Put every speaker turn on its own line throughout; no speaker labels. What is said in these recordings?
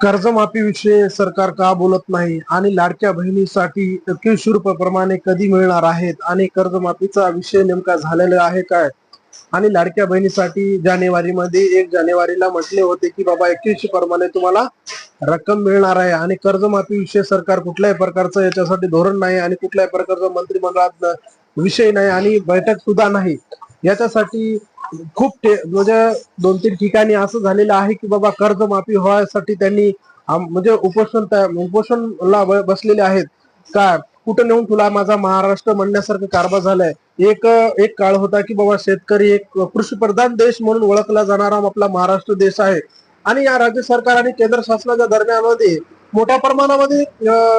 कर्जमाफीविषयी सरकार का बोलत नाही? आणि लाडक्या बहिणीसाठी एकवीसशे रुपये प्रमाणे कधी मिळणार आहेत? आणि कर्जमाफीचा विषय नेमका झालेला आहे काय? आणि लाडक्या बहिणीसाठी जानेवारीमध्ये एक जानेवारीला म्हटले होते की बाबा एकवीसशे प्रमाणे तुम्हाला रक्कम मिळणार आहे. आणि कर्जमाफी विषय सरकार कुठल्याही प्रकारचं याच्यासाठी धोरण नाही आणि कुठल्याही प्रकारचं मंत्रिमंडळात विषय नाही आणि बैठक सुद्धा नाही. याच्यासाठी खूप म्हणजे दोन तीन ठिकाणी असं झालेलं आहे की बाबा कर्जमाफी व्हायसाठी त्यांनी म्हणजे उपोषण उपोषणला बसलेले आहेत. का? कुठं नेऊन तुला माझा महाराष्ट्र म्हणण्यासारखं कारभार झालाय? एक एक काळ होता की बाबा शेतकरी एक कृषी प्रधान देश म्हणून ओळखला जाणारा आपला महाराष्ट्र देश आहे. आणि या राज्य सरकार आणि केंद्र शासनाच्या दरम्यानमध्ये मोठ्या प्रमाणामध्ये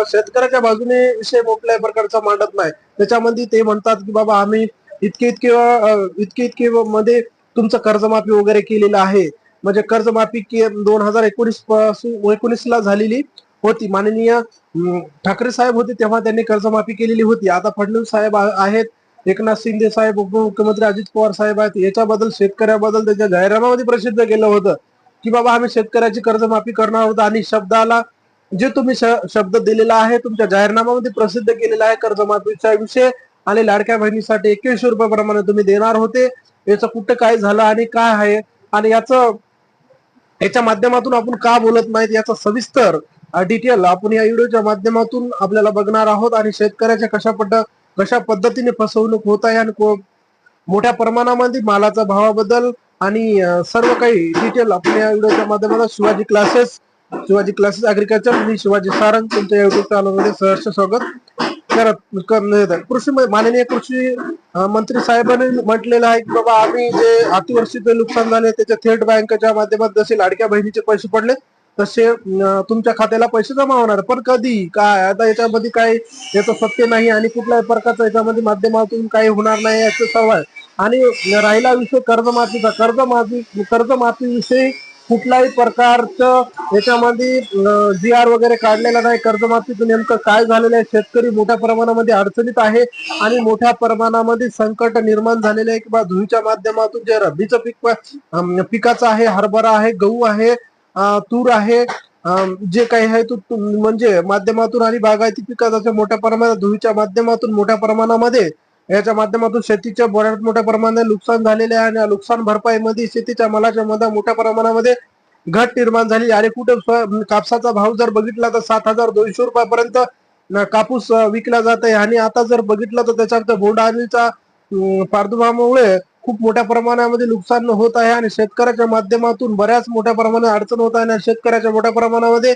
शेतकऱ्याच्या बाजूने विषय कुठल्याही प्रकारचा मांडत नाही. त्याच्यामध्ये ते म्हणतात की बाबा आम्ही इतके इतके इतके इतके मध्ये तुमचं कर्जमाफी वगैरे केलेलं आहे. म्हणजे कर्जमाफी दोन हजार एकोणीसपासून एकोणीस ला झालेली होती. माननीय ठाकरे साहेब होते तेव्हा त्यांनी कर्जमाफी केलेली होती. आता फडणवीस साहेब आहेत. एकनाथ शिंदे साहेब उपमुख्यमंत्री अजित पवार साहेब आहेत. याच्याबद्दल शेतकऱ्याबद्दल त्याच्या जाहीरनाम्यामध्ये प्रसिद्ध केलं होतं की बाबा आम्ही शेतकऱ्याची कर्जमाफी करणार आहोत आणि शब्दाला जे तुम्ही श- शब्द दिलेला आहे तुमच्या जाहीरनाम्यामध्ये प्रसिद्ध केलेला आहे कर्जमाफीचा विषय आणि लाडक्या बहिणीसाठी एकवीसशे रुपये प्रमाणे तुम्ही देणार होते. याचं कुठं काय झालं आणि काय आहे? आणि याचं याच्या माध्यमातून आपण का बोलत नाहीत? याचा सविस्तर डिटेल आपण या व्हिडिओच्या माध्यमातून आपल्याला बघणार आहोत. आणि शेतकऱ्याच्या कशा पट कशा पद्धतीने फसवणूक होत आहे आणि मोठ्या प्रमाणामध्ये मालाचा भावाबद्दल आणि सर्व काही डिटेल आपण या व्हिडिओच्या माध्यमातून Shivaji classes Shivaji classes agriculture मी शिवाजी सारंग तुमच्या युट्यूब चॅनलमध्ये सहर्ष स्वागत. करत कृषी माननीय कृषी मंत्री साहेबांनी म्हटलेलं आहे की बाबा आम्ही जे अतिवर्षीचे नुकसान झाले त्याच्या थेट बँकेच्या माध्यमात जसे लाडक्या बहिणीचे पैसे पडले तसे तुमच्या खात्याला पैसे जमा होणार पण कधी? काय? आता याच्यामध्ये काय याचं सत्य नाही आणि कुठल्याही प्रकारचं याच्यामध्ये माध्यमातून काही होणार नाही याचं सवाल. आणि राहिला विषय कर्जमाफीचा. कर्जमाफी कर्जमाफी कुठलाही कुठल्याही प्रकारचं याच्यामध्ये जी आर वगैरे काढलेला नाही. कर्जमाफीचं नेमकं काय झालेलं आहे? शेतकरी मोठ्या प्रमाणामध्ये अडचणीत आहे आणि मोठ्या प्रमाणामध्ये संकट निर्माण झालेले आहे किंवा धुळीच्या माध्यमातून जे रब्बीचं पीक पिकाचं आहे हरभरा आहे गहू आहे तूर आहे जे काही आहे तो म्हणजे माध्यमातून आणि बागायती पिकाचं मोठ्या प्रमाणात धुळीच्या माध्यमातून मोठ्या प्रमाणामध्ये याच्या माध्यमातून शेतीच्या बऱ्याच मोठ्या प्रमाणात नुकसान झालेले आहे आणि या नुकसान भरपाईमध्ये शेतीच्या मालाच्या मध्ये मोठ्या प्रमाणामध्ये घट निर्माण झाली. आणि कुठे कापसाचा भाव जर बघितला तर सात हजार दोनशे रुपयापर्यंत कापूस विकला जात आहे. आणि आता जर बघितलं तर त्याच्यात बोंडअळीचा अं, प्रादुर्भावामुळे खूप मोठ्या प्रमाणामध्ये नुकसान होत आहे. आणि शेतकऱ्याच्या माध्यमातून बऱ्याच मोठ्या प्रमाणात अडचण होत आहे. आणि शेतकऱ्याच्या मोठ्या प्रमाणामध्ये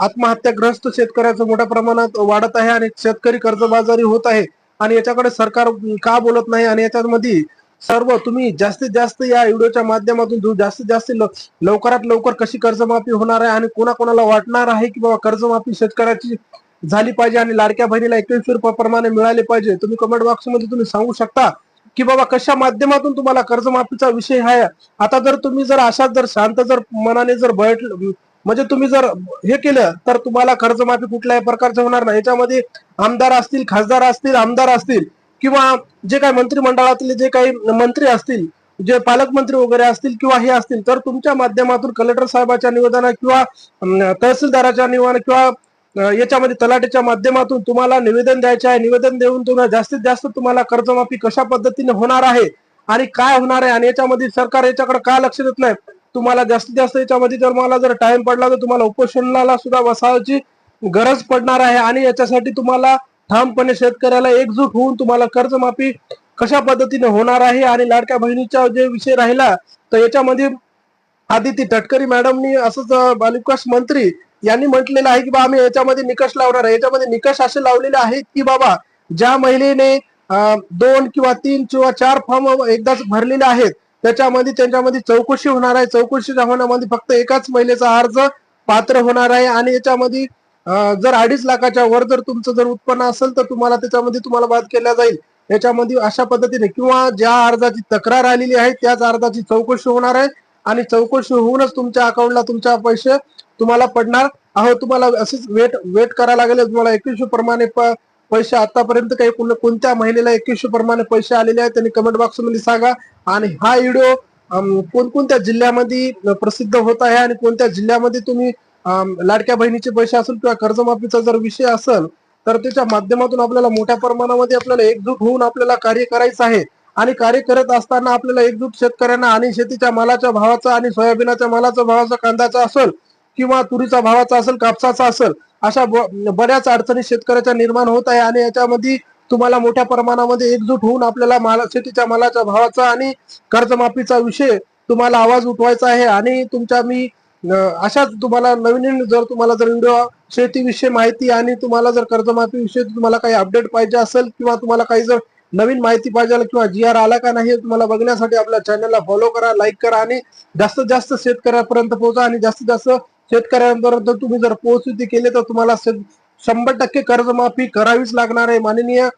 आत्महत्याग्रस्त शेतकऱ्याचं मोठ्या प्रमाणात वाढत आहे. आणि शेतकरी कर्जबाजारी होत आहे. आणि याच्याकडे सरकार का बोलत नाही? आणि याच्यामध्ये सर्व तुम्ही जास्तीत जास्त या व्हिडिओच्या माध्यमातून जास्तीत जास्त लवकरात लवकर कशी कर्जमाफी होणार आहे आणि कोणाकोणाला वाटणार आहे की बाबा कर्जमाफी शेतकऱ्याची झाली पाहिजे आणि लाडक्या बहिणीला एकवीसशे रुपये प्रमाणे मिळाले पाहिजे? तुम्ही कमेंट बॉक्समध्ये तुम्ही सांगू शकता की बाबा कशा माध्यमातून तुम्हाला कर्जमाफीचा विषय आहे? आता जर तुम्ही जर अशाच जर शांत जर मनाने जर बैठ म्हणजे तुम्ही जर हे केलं तर तुम्हाला कर्जमाफी कुठल्याही प्रकारचं होणार नाही. याच्यामध्ये आमदार असतील खासदार असतील आमदार असतील किंवा जे काही मंत्रिमंडळातले जे काही मंत्री असतील जे पालकमंत्री वगैरे असतील किंवा हे असतील तर तुमच्या माध्यमातून कलेक्टर साहेबाच्या निवेदना किंवा तहसीलदाराच्या निवेदन किंवा याच्यामध्ये तलाठीच्या माध्यमातून तुम्हाला निवेदन द्यायचे आहे. निवेदन देऊन तुम्हाला जास्तीत जास्त तुम्हाला कर्जमाफी कशा पद्धतीने होणार आहे आणि काय होणार आहे आणि याच्यामध्ये सरकार याच्याकडे का लक्ष देत नाही? तुम्हाला जास्तीत जास्त याच्यामध्ये जर मला जर टाइम पडला तर तुम्हाला उपोषणाला सुद्धा बसायची गरज पडणार आहे. आणि याच्यासाठी तुम्हाला ठामपणे शेतकऱ्याला एकजूट होऊन तुम्हाला कर्जमाफी कशा पद्धतीने होणार आहे? आणि लाडक्या बहिणीचा जे विषय राहिला तर याच्यामध्ये आदिती तटकरी मॅडमनी असंच बालविकास मंत्री यांनी म्हटलेलं आहे की बा आम्ही याच्यामध्ये निकष लावणार आहे. याच्यामध्ये निकष असे लावलेले आहेत की बाबा ज्या महिलेने दोन किंवा तीन किंवा चार फॉर्म एकदाच भरलेले आहेत त्याच्यामध्ये त्यांच्यामध्ये चौकशी होणार आहे. चौकशीच्या होण्यामध्ये फक्त एकाच महिलेचा अर्ज पात्र होणार आहे आणि याच्यामध्ये जर अडीच लाखाच्या वर जर तुमचं जर उत्पन्न असेल तर तुम्हाला त्याच्यामध्ये तुम्हाला बाद केला जाईल. याच्यामध्ये अशा पद्धतीने किंवा ज्या अर्जाची तक्रार आलेली आहे त्याच अर्जाची चौकशी होणार आहे आणि चौकशी होऊनच तुमच्या अकाउंटला तुमच्या पैसे तुम्हाला पडणार. अहो तुम्हाला असेच वेट वेट करायला लागेल तुम्हाला एकवीसशे प्रमाणे प- पैसे आतापर्यंत काही कोण- कोणत्या महिलेला एकवीसशे प्रमाणे पैसे आलेले आहेत त्यांनी कमेंट बॉक्समध्ये सांगा. आणि हा व्हिडिओ कोणकोणत्या जिल्ह्यामध्ये प्रसिद्ध होत आहे आणि कोणत्या जिल्ह्यामध्ये तुम्ही लाडक्या बहिणीचे पैसे असेल किंवा कर्जमाफीचा जर विषय असेल तर त्याच्या माध्यमातून आपल्याला मोठ्या प्रमाणामध्ये आपल्याला एकजूट होऊन आपल्याला कार्य करायचं आहे. आणि कार्य करत असताना आपल्याला एकजूट शेतकऱ्यांना आणि शेतीच्या मालाच्या भावाचा आणि सोयाबीनाच्या मालाचा भावाचा कांद्याचा असेल किंवा तुरीचा भावाचा असेल कापसाचा असेल अशा ब- बऱ्याच अडचणी शेतकऱ्याच्या निर्माण होत आहे आणि याच्यामध्ये तुम्हाला मोठ्या प्रमाणामध्ये एकजूट होऊन आपल्याला माला शेतीच्या मालाच्या भावाचा आणि कर्जमाफीचा विषय तुम्हाला आवाज उठवायचा आहे आणि तुमच्या मी अशाच तुम्हाला नवीन जर तुम्हाला जर व्हिडिओ शेतीविषयी माहिती आणि तुम्हाला जर कर्जमाफी विषयी तुम्हाला काही अपडेट पाहिजे असेल किंवा तुम्हाला काही जर नवीन माहिती पाहिजे किंवा जी आर आला का नाही तुम्हाला बघण्यासाठी आपल्या चॅनलला फॉलो करा लाईक करा आणि जास्तीत जास्त शेतकऱ्यापर्यंत पोहोचा आणि जास्तीत जास्त शेतकऱ्यांपर्यंत तुम्ही जर पोहोचती केले तर तुम्हाला शंभर टक्के कर्जमाफी करावीच लागणार आहे. माननीय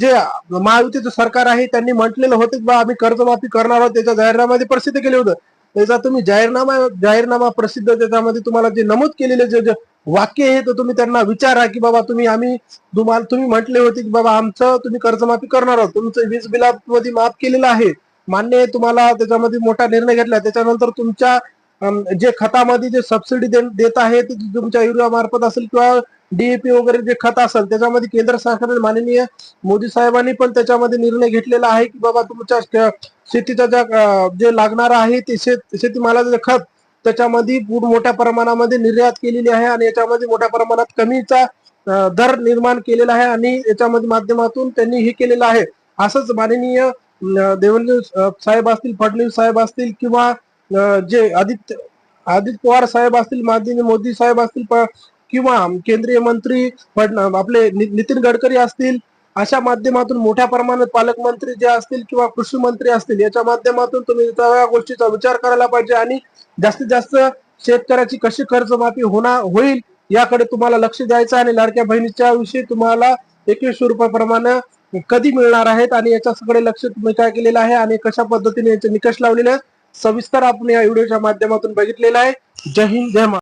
जे महायुतीचं सरकार आहे त्यांनी म्हटलेलं होतं की बा आम्ही कर्जमाफी करणार आहोत. त्याच्या जाहीरनाम्यामध्ये प्रसिद्ध केले होतं. त्याचा तुम्ही जाहीरनामा जाहीरनामा प्रसिद्ध त्याच्यामध्ये तुम्हाला जे नमूद केलेले जे जे वाक्य आहे तर तुम्ही त्यांना विचारा की बाबा तुम्ही आम्ही तुम्हाला तुम्ही म्हटले होते की बाबा आमचं तुम्ही कर्जमाफी करणार आहोत. तुमचं वीज बिलामध्ये माफ केलेलं आहे. मान्य आहे तुम्हाला त्याच्यामध्ये मोठा निर्णय घेतला त्याच्यानंतर तुमच्या जे खतामध्ये जे सबसिडी देत आहे ते तुमच्या युरिया मार्फत असेल किंवा डीएपी वगैरे जे खत असेल त्याच्यामध्ये केंद्र सरकारने माननीय मोदी साहेबांनी पण त्याच्यामध्ये निर्णय घेतलेला आहे की बाबा तुमच्या शेतीचा ज्या जे लागणार आहे ते शेत शेतीमालाचं जे खत त्याच्यामध्ये पूर मोठ्या प्रमाणामध्ये निर्यात केलेली आहे आणि याच्यामध्ये मोठ्या प्रमाणात कमीचा दर निर्माण केलेला आहे आणि याच्यामध्ये माध्यमातून त्यांनी हे केलेलं आहे. असंच माननीय देवेंद्र साहेब असतील फडणवीस साहेब असतील किंवा जे आदित्य आदित्य पवार साहेब असतील माननीय मोदी साहेब असतील किंवा केंद्रीय मंत्री फड आपले नि- नितीन गडकरी असतील अशा माध्यमातून मोठ्या प्रमाणात पालकमंत्री जे असतील किंवा कृषी मंत्री असतील याच्या माध्यमातून तुम्ही सगळ्या गोष्टीचा विचार करायला पाहिजे आणि जास्तीत जास्त शेतकऱ्याची कशी कर्जमाफी होणार होईल याकडे तुम्हाला लक्ष द्यायचं आणि लाडक्या बहिणीच्या विषयी तुम्हाला एकवीसशे रुपयाप्रमाणे कधी मिळणार आहेत आणि याच्या सगळे लक्ष तुम्ही काय केलेलं आहे आणि कशा पद्धतीने याचे निकष लावलेले आहेत सविस्तर आपण या व्हिडिओच्या माध्यमातून बघितलेला आहे. जय हिंद जय महाराष्ट्र